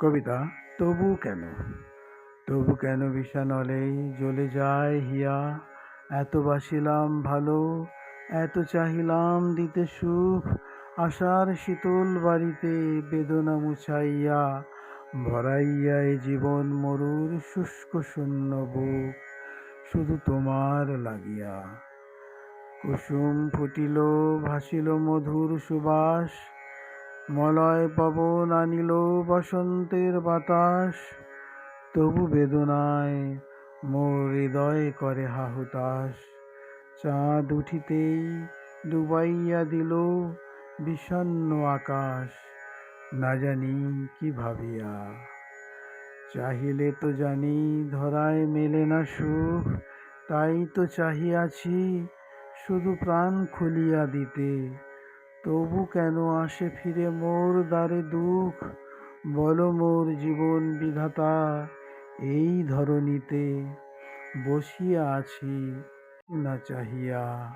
কবিতা, তবু কেন? তবু কেন বিষানলেই জ্বলে যায় হিয়া? এত বাসিলাম ভালো, এত চাহিলাম দিতে সুখ, আশার শীতল বাড়িতে বেদনা মুছাইয়া ভরাইয়া এ জীবন মরুর শুষ্ক শূন্য বুক, শুধু তোমার লাগিয়া। কুসুম ফুটিল, ভাসিল মধুর সুবাস মলয় পবন আনিল বসন্তের বাতাস, তবু বেদনায় মোর হৃদয় করে হাহুতাস চাঁদ উঠিতেই ডুবাইয়া দিল বিষণ্ণ আকাশ, না জানি কি ভাবিয়া। চাহিলে তো জানি ধরায় মেলে না সুখ, তাই তো চাহিয়াছি শুধু প্রাণ খুলিয়া দিতে। তবু কেন আসে ফিরে মোর দ্বারে দুঃখ? বলো মোর জীবন বিধাতা, এই ধরণীতে বসিয়া আছি না চাহিয়া।